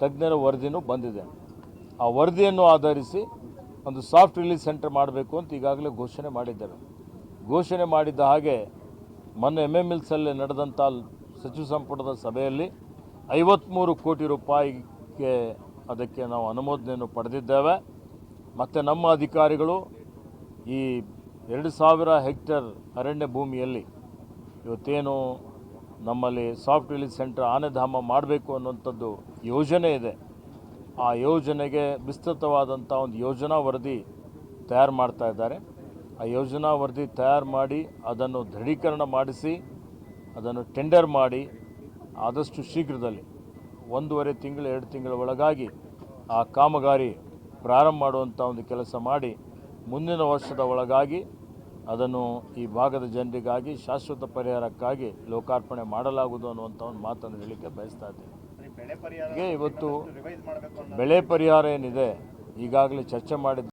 ತಜ್ಞರ ವರದಿನೂ ಬಂದಿದೆ. ಆ ವರದಿಯನ್ನು ಆಧರಿಸಿ ಒಂದು ಸಾಫ್ಟ್ ರಿಲೀಸ್ ಸೆಂಟರ್ ಮಾಡಬೇಕು ಅಂತ ಈಗಾಗಲೇ ಘೋಷಣೆ ಮಾಡಿದ್ದಾರೆ. ಘೋಷಣೆ ಮಾಡಿದ್ದ ಹಾಗೆ ಮೊನ್ನೆ ಎಂ ಎಂ ಎಲ್ಸಲ್ಲಿ ನಡೆದಂಥ ಸಚಿವ ಸಂಪುಟದ ಸಭೆಯಲ್ಲಿ ಐವತ್ತ್ಮೂರು ಕೋಟಿ ರೂಪಾಯಿಗೆ ಅದಕ್ಕೆ ನಾವು ಅನುಮೋದನೆಯನ್ನು ಪಡೆದಿದ್ದೇವೆ. ಮತ್ತು ನಮ್ಮ ಅಧಿಕಾರಿಗಳು ಈ ಎರಡು ಸಾವಿರ ಹೆಕ್ಟೇರ್ ಅರಣ್ಯ ಭೂಮಿಯಲ್ಲಿ ಇವತ್ತೇನು ನಮ್ಮಲ್ಲಿ ಸಾಫ್ಟ್ ರಿಲೀಸ್ ಸೆಂಟರ್ ಆನೆಧಾಮ ಮಾಡಬೇಕು ಅನ್ನುವಂಥದ್ದು ಯೋಜನೆ ಇದೆ. ಆ ಯೋಜನೆಗೆ ವಿಸ್ತೃತವಾದಂಥ ಒಂದು ಯೋಜನಾ ವರದಿ ತಯಾರು ಮಾಡ್ತಾ ಇದ್ದಾರೆ. ಆ ಯೋಜನಾ ವರದಿ ತಯಾರು ಮಾಡಿ ಅದನ್ನು ದೃಢೀಕರಣ ಮಾಡಿಸಿ, ಅದನ್ನು ಟೆಂಡರ್ ಮಾಡಿ ಆದಷ್ಟು ಶೀಘ್ರದಲ್ಲಿ, ಒಂದೂವರೆ ತಿಂಗಳು, ಎರಡು ತಿಂಗಳ ಒಳಗಾಗಿ ಆ ಕಾಮಗಾರಿ ಪ್ರಾರಂಭ ಮಾಡುವಂಥ ಒಂದು ಕೆಲಸ ಮಾಡಿ ಮುಂದಿನ ವರ್ಷದ ಒಳಗಾಗಿ ಅದನ್ನು ಈ ಭಾಗದ ಜನರಿಗಾಗಿ ಶಾಶ್ವತ ಪರಿಹಾರಕ್ಕಾಗಿ ಲೋಕಾರ್ಪಣೆ ಮಾಡಲಾಗುವುದು ಅನ್ನುವಂಥ ಒಂದು ಮಾತನ್ನು ಹೇಳಲಿಕ್ಕೆ ಬಯಸ್ತಾ ಇದ್ದೀನಿ. ಇವತ್ತು ಬೆಳೆ ಪರಿಹಾರ ಏನಿದೆ ಈಗಾಗಲೇ ಚರ್ಚೆ ಮಾಡಿದ